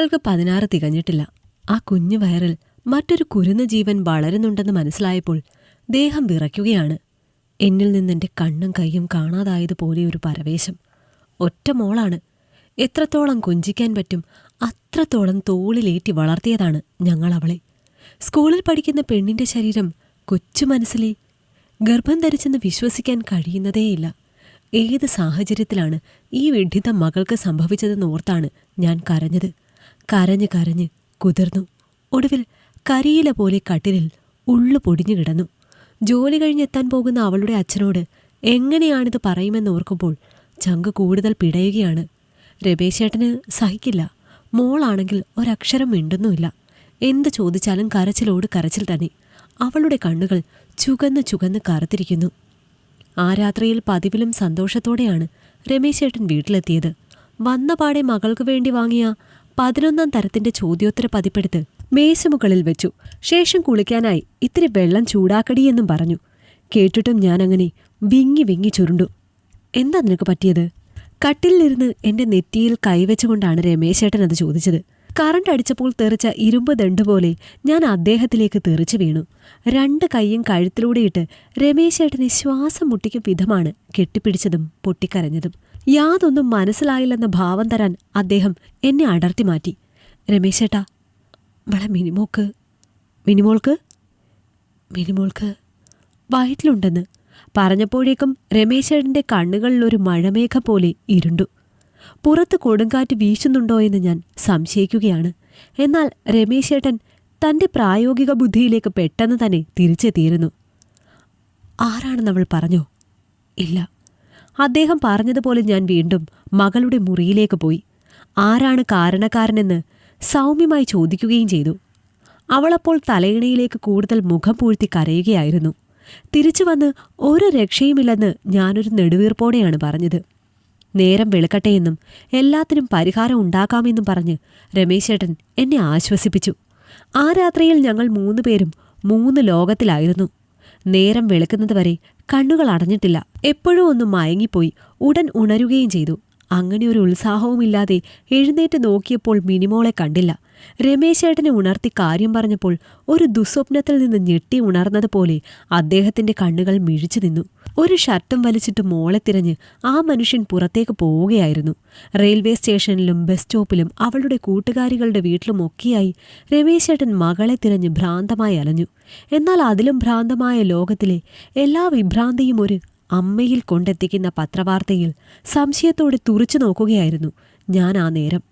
മകൾക്ക് പതിനാറ് തികഞ്ഞിട്ടില്ല. ആ കുഞ്ഞു വയറിൽ മറ്റൊരു കുരുന്ന ജീവൻ വളരുന്നുണ്ടെന്ന് മനസ്സിലായപ്പോൾ ദേഹം വിറയ്ക്കുകയാണ്. എന്നിൽ നിന്നെന്റെ കണ്ണും കൈയും കാണാതായതുപോലെ ഒരു പരവേശം. ഒറ്റ മോളാണ്. എത്രത്തോളം കൊഞ്ചിക്കാൻ പറ്റും അത്രത്തോളം തോളിലേറ്റി വളർത്തിയതാണ് ഞങ്ങൾ അവളെ. സ്കൂളിൽ പഠിക്കുന്ന പെണ്ണിന്റെ ശരീരം കൊച്ചു മനസ്സിലെ ഗർഭം ധരിച്ചെന്ന് വിശ്വസിക്കാൻ കഴിയുന്നതേയില്ല. ഏത് സാഹചര്യത്തിലാണ് ഈ വിഡ്ഢിത മകൾക്ക് സംഭവിച്ചതെന്ന് ഓർത്താണ് ഞാൻ കരഞ്ഞത്. കരഞ്ഞ് കരഞ്ഞ് കുതിർന്നു. ഒടുവിൽ കരിയില പോലെ കട്ടിലിൽ ഉള്ളു പൊടിഞ്ഞു കിടന്നു. ജോലി കഴിഞ്ഞെത്താൻ പോകുന്ന അവളുടെ അച്ഛനോട് എങ്ങനെയാണിത് പറയുമെന്ന് ഓർക്കുമ്പോൾ ചങ്ക് കൂടുതൽ പിടയുകയാണ്. രമേശേട്ടന് സഹിക്കില്ല. മോളാണെങ്കിൽ ഒരക്ഷരം മിണ്ടുന്നുമില്ല. എന്ത് ചോദിച്ചാലും കരച്ചിലോട് കരച്ചിൽ തന്നെ. അവളുടെ കണ്ണുകൾ ചുകന്ന് ചുകന്ന് കറുത്തിരിക്കുന്നു. ആ രാത്രിയിൽ പതിവിലും സന്തോഷത്തോടെയാണ് രമേശേട്ടൻ വീട്ടിലെത്തിയത്. വന്നപാടെ മകൾക്ക് വേണ്ടി വാങ്ങിയ പതിനൊന്നാം തരത്തിന്റെ ചോദ്യോത്തര പതിപ്പെടുത്ത് മേശമുകളിൽ വെച്ചു. ശേഷം കുളിക്കാനായി ഇത്തിരി വെള്ളം ചൂടാക്കടിയെന്നും പറഞ്ഞു. കേട്ടിട്ടും ഞാനങ്ങനെ വിങ്ങി വിങ്ങി ചുരുണ്ടു. എന്താ നിനക്ക് പറ്റിയത്? കട്ടിലിരുന്ന് എന്റെ നെറ്റിയിൽ കൈവച്ചുകൊണ്ടാണ് രമേശേട്ടൻ അത് ചോദിച്ചത്. കറണ്ട് അടിച്ചപ്പോൾ തെറിച്ച ഇരുമ്പ് ദണ്ട് പോലെ ഞാൻ അദ്ദേഹത്തിലേക്ക് തെറിച്ചു വീണു. രണ്ട് കൈയും കഴുത്തിലൂടെയിട്ട് രമേശേട്ടനെ ശ്വാസം മുട്ടിക്കും വിധമാണ് കെട്ടിപ്പിടിച്ചതും പൊട്ടിക്കരഞ്ഞതും. യാതൊന്നും മനസ്സിലായില്ലെന്ന ഭാവം തരാൻ അദ്ദേഹം എന്നെ അടർത്തി മാറ്റി. രമേശേട്ടാ വളെ മിനിമോക്ക് മിനിമോൾക്ക് മിനിമോൾക്ക് വയറ്റിലുണ്ടെന്ന് പറഞ്ഞപ്പോഴേക്കും രമേശേട്ടന്റെ കണ്ണുകളിലൊരു മഴമേഘ പോലെ ഇരുണ്ടു. പുറത്ത് കൊടുങ്കാറ്റ് വീശുന്നുണ്ടോ എന്ന് ഞാൻ സംശയിക്കുകയാണ്. എന്നാൽ രമേശേട്ടൻ തന്റെ പ്രായോഗിക ബുദ്ധിയിലേക്ക് പെട്ടെന്ന് തന്നെ തിരിച്ചെത്തിയിരുന്നു. ആരാണെന്നവൾ പറഞ്ഞോ? ഇല്ല. അദ്ദേഹം പറഞ്ഞതുപോലെ ഞാൻ വീണ്ടും മകളുടെ മുറിയിലേക്ക് പോയി. ആരാണ് കാരണക്കാരനെന്ന് സൗമ്യമായി ചോദിക്കുകയും ചെയ്തു. അവളപ്പോൾ തലയിണയിലേക്ക് കൂടുതൽ മുഖം പൂഴ്ത്തി കരയുകയായിരുന്നു. തിരിച്ചു വന്ന് ഒരു രക്ഷയുമില്ലെന്ന് ഞാനൊരു നെടുവീർപ്പോടെയാണ് പറഞ്ഞത്. നേരം വെളുക്കട്ടെയെന്നും എല്ലാത്തിനും പരിഹാരം ഉണ്ടാക്കാമെന്നും പറഞ്ഞ് രമേശേട്ടൻ എന്നെ ആശ്വസിപ്പിച്ചു. ആ രാത്രിയിൽ ഞങ്ങൾ മൂന്നുപേരും മൂന്ന് ലോകത്തിലായിരുന്നു. നേരം വെളുക്കുന്നതുവരെ കണ്ണുകൾ അടഞ്ഞിട്ടില്ല. എപ്പോഴും ഒന്ന് മയങ്ങിപ്പോയി. ഉടൻ ഉണരുകയും ചെയ്തു. അങ്ങനെ ഒരു ഉത്സാഹവുമില്ലാതെ എഴുന്നേറ്റ് നോക്കിയപ്പോൾ മിനിമോളെ കണ്ടില്ല. രമേശേട്ടനെ ഉണർത്തി കാര്യം പറഞ്ഞപ്പോൾ ഒരു ദുസ്വപ്നത്തിൽ നിന്ന് ഞെട്ടി ഉണർന്നതുപോലെ അദ്ദേഹത്തിന്റെ കണ്ണുകൾ മിഴിച്ചു നിന്നു. ഒരു ഷർട്ടും വലിച്ചിട്ട് മോളെ തിരഞ്ഞ് ആ മനുഷ്യൻ പുറത്തേക്ക് പോവുകയായിരുന്നു. റെയിൽവേ സ്റ്റേഷനിലും ബസ് സ്റ്റോപ്പിലും അവളുടെ കൂട്ടുകാരികളുടെ വീട്ടിലുമൊക്കെയായി രമേശേട്ടൻ മകളെ തിരഞ്ഞ് ഭ്രാന്തമായി അലഞ്ഞു. എന്നാൽ അതിലും ഭ്രാന്തമായ ലോകത്തിലെ എല്ലാ വിഭ്രാന്തിയും ഒരു അമ്മയിൽ കൊണ്ടെത്തിക്കുന്ന പത്രവാർത്തയിൽ സംശയത്തോടെ തുറച്ചു നോക്കുകയായിരുന്നു ഞാൻ ആ നേരം.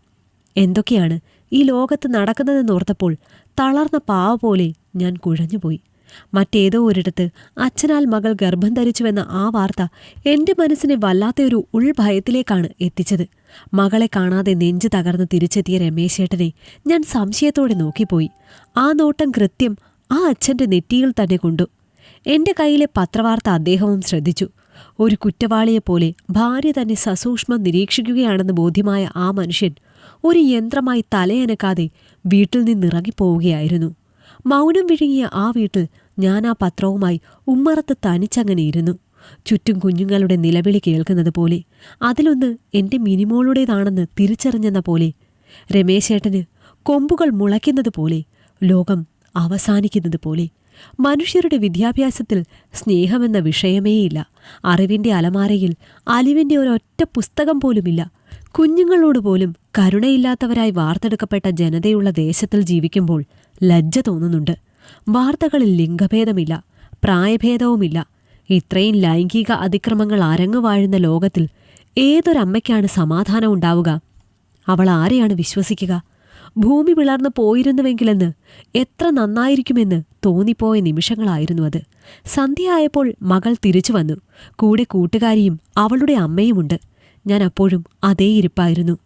എന്തൊക്കെയാണ് ഈ ലോകത്ത് നടക്കുന്നതെന്നോർത്തപ്പോൾ തളർന്ന പാവ പോലെ ഞാൻ കുഴഞ്ഞുപോയി. മറ്റേതോ ഒരിടത്ത് അച്ഛനാൽ മകൾ ഗർഭം ധരിച്ചുവെന്ന ആ വാർത്ത എന്റെ മനസ്സിനെ വല്ലാത്തൊരു ഉൾഭയത്തിലേക്കാണ് എത്തിച്ചത്. മകളെ കാണാതെ നെഞ്ചു തകർന്ന് തിരിച്ചെത്തിയ രമേശേട്ടനെ ഞാൻ സംശയത്തോടെ നോക്കിപ്പോയി. ആ നോട്ടം കൃത്യം ആ അച്ഛന്റെ നെറ്റിയിൽ തന്നെ കൊണ്ടു. എന്റെ കയ്യിലെ പത്രവാർത്ത അദ്ദേഹവും ശ്രദ്ധിച്ചു. ഒരു കുറ്റവാളിയെപ്പോലെ ഭാര്യ തന്നെ സസൂക്ഷ്മം നിരീക്ഷിക്കുകയാണെന്ന് ബോധ്യമായ ആ മനുഷ്യൻ ഒരു യന്ത്രമായി തലയനക്കാതെ വീട്ടിൽ നിന്നിറങ്ങിപ്പോവുകയായിരുന്നു. മൗനം വിഴുങ്ങിയ ആ വീട്ടിൽ ഞാൻ ആ പത്രവുമായി ഉമ്മറത്ത് തനിച്ചങ്ങനെ ഇരുന്നു. ചുറ്റും കുഞ്ഞുങ്ങളുടെ നിലവിളി കേൾക്കുന്നത് പോലെ അതിലൊന്ന് എന്റെ മിനിമോളുടേതാണെന്ന് തിരിച്ചറിഞ്ഞെന്ന പോലെ രമേശേട്ടന് കൊമ്പുകൾ മുളയ്ക്കുന്നത് പോലെ ലോകം അവസാനിക്കുന്നത് പോലെ മനുഷ്യരുടെ വിദ്യാഭ്യാസത്തിൽ സ്നേഹമെന്ന വിഷയമേയില്ല. അറിവിന്റെ അലമാരയിൽ അലിവിന്റെ ഒരൊറ്റ പുസ്തകം പോലുമില്ല. കുഞ്ഞുങ്ങളോട് പോലും കരുണയില്ലാത്തവരായി വാർത്തെടുക്കപ്പെട്ട ജനതയുള്ള ദേശത്തിൽ ജീവിക്കുമ്പോൾ ലജ്ജ തോന്നുന്നുണ്ട്. വാർത്തകളിൽ ലിംഗഭേദമില്ല പ്രായഭേദവുമില്ല. ഇത്രയും ലൈംഗിക അതിക്രമങ്ങൾ അരങ്ങുവാഴുന്ന ലോകത്തിൽ ഏതൊരമ്മയ്ക്കാണ് സമാധാനം ഉണ്ടാവുക? അവൾ ആരെയാണ് വിശ്വസിക്കുക? ഭൂമി പിളർന്നു പോയിരുന്നുവെങ്കിലെന്ന് എത്ര നന്നായിരിക്കുമെന്ന് തോന്നിപ്പോയ നിമിഷങ്ങളായിരുന്നു അത്. സന്ധ്യയായപ്പോൾ മകൾ തിരിച്ചു വന്നു. കൂടെ കൂട്ടുകാരിയും അവളുടെ അമ്മയുമുണ്ട്. ഞാൻ അപ്പോഴും അതേ ഇരിപ്പായിരുന്നു.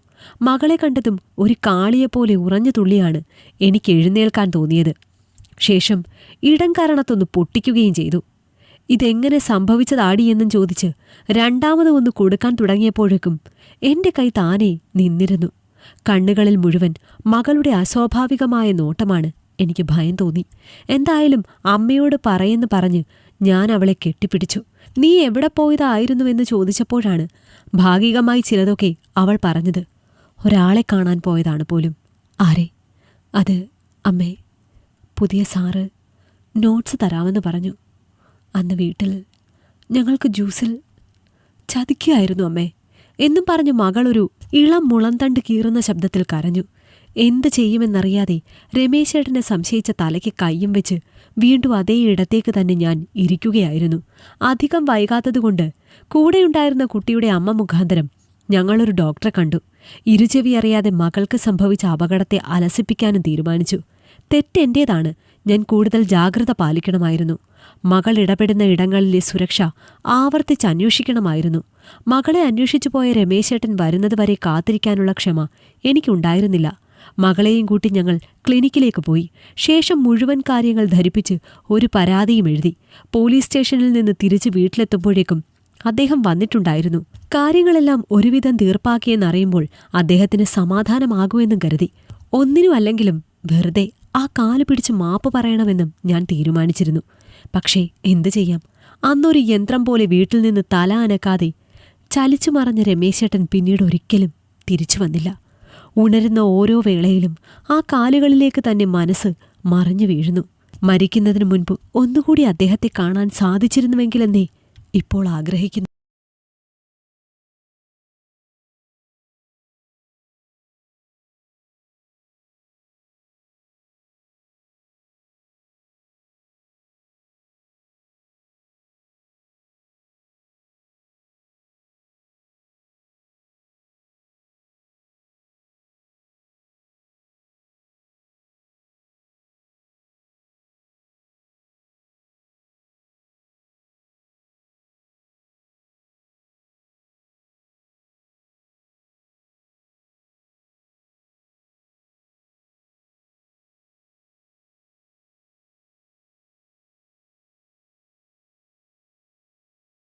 മകളെ കണ്ടതും ഒരു കാളിയെപ്പോലെ ഉറഞ്ഞു തുള്ളിയാണ് എനിക്ക് എഴുന്നേൽക്കാൻ തോന്നിയത്. ശേഷം ഇടം കാരണത്തൊന്ന് പൊട്ടിക്കുകയും ചെയ്തു. ഇതെങ്ങനെ സംഭവിച്ചതാടിയെന്നും ചോദിച്ച് രണ്ടാമത് ഒന്ന് കൊടുക്കാൻ തുടങ്ങിയപ്പോഴേക്കും എന്റെ കൈ താനെ നിന്നിരുന്നു. കണ്ണുകളിൽ മുഴുവൻ മകളുടെ അസ്വാഭാവികമായ നോട്ടമാണ് എനിക്ക് ഭയം തോന്നി. എന്തായാലും അമ്മയോട് പറയെന്ന് പറഞ്ഞ് ഞാൻ അവളെ കെട്ടിപ്പിടിച്ചു. നീ എവിടെ പോയതായിരുന്നുവെന്ന് ചോദിച്ചപ്പോഴാണ് ഭാഗികമായി ചിലതൊക്കെ അവൾ പറഞ്ഞത്. ഒരാളെ കാണാൻ പോയതാണ് പോലും. ആരെ? അത് അമ്മേ പുതിയ സാറ് നോട്ട്സ് തരാമെന്ന് പറഞ്ഞു. അന്ന് വീട്ടിൽ ഞങ്ങൾക്ക് ജ്യൂസിൽ ചതിക്കുകയായിരുന്നു അമ്മേ. എന്നും പറഞ്ഞ് മകളൊരു ഇളം മുളന്തണ്ട് കീറുന്ന ശബ്ദത്തിൽ കരഞ്ഞു. എന്ത് ചെയ്യുമെന്നറിയാതെ രമേശേട്ടനെ സംശയിച്ച തലയ്ക്ക് കയ്യും വെച്ച് വീണ്ടും അതേ ഇടത്തേക്ക് തന്നെ ഞാൻ ഇരിക്കുകയായിരുന്നു. അധികം വൈകാത്തതുകൊണ്ട് കൂടെയുണ്ടായിരുന്ന കുട്ടിയുടെ അമ്മ മുഖാന്തരം ഞങ്ങളൊരു ഡോക്ടറെ കണ്ടു. ഇരുചെവി അറിയാതെ മകൾക്ക് സംഭവിച്ച അപകടത്തെ അലസിപ്പിക്കാനും തീരുമാനിച്ചു. തെറ്റെന്റേതാണ് ഞാൻ കൂടുതൽ ജാഗ്രത പാലിക്കണമായിരുന്നു. മകൾ ഇടപെടുന്ന ഇടങ്ങളിലെ സുരക്ഷ ആവർത്തിച്ച് അന്വേഷിക്കണമായിരുന്നു. മകളെ അന്വേഷിച്ചു പോയ രമേശേട്ടൻ വരുന്നതുവരെ കാത്തിരിക്കാനുള്ള ക്ഷമ എനിക്കുണ്ടായിരുന്നില്ല. മകളെയും കൂട്ടി ഞങ്ങൾ ക്ലിനിക്കിലേക്ക് പോയി. ശേഷം മുഴുവൻ കാര്യങ്ങൾ ധരിപ്പിച്ച് ഒരു പരാതിയും എഴുതി. പോലീസ് സ്റ്റേഷനിൽ നിന്ന് തിരിച്ച് വീട്ടിലെത്തുമ്പോഴേക്കും അദ്ദേഹം വന്നിട്ടുണ്ടായിരുന്നു. കാര്യങ്ങളെല്ലാം ഒരുവിധം തീർപ്പാക്കിയെന്നറിയുമ്പോൾ അദ്ദേഹത്തിന് സമാധാനമാകുമെന്നും കരുതി. ഒന്നിനും അല്ലെങ്കിലും വെറുതെ ആ കാൽ പിടിച്ച് മാപ്പ് പറയണമെന്നും ഞാൻ തീരുമാനിച്ചിരുന്നു. പക്ഷേ എന്തു ചെയ്യാം? അന്നൊരു യന്ത്രം പോലെ വീട്ടിൽ നിന്ന് തല അനക്കാതെ ചലിച്ചു മറഞ്ഞ രമേശേട്ടൻ പിന്നീട് ഒരിക്കലും തിരിച്ചു വന്നില്ല. ഉണരുന്ന ഓരോ വേളയിലും ആ കാലുകളിലേക്ക് തന്നെ മനസ്സ് മറിഞ്ഞു വീഴുന്നു. മരിക്കുന്നതിന് മുൻപ് ഒന്നുകൂടി അദ്ദേഹത്തെ കാണാൻ സാധിച്ചിരുന്നുവെങ്കിലെന്നേ ഇപ്പോൾ ആഗ്രഹിക്കുന്നു.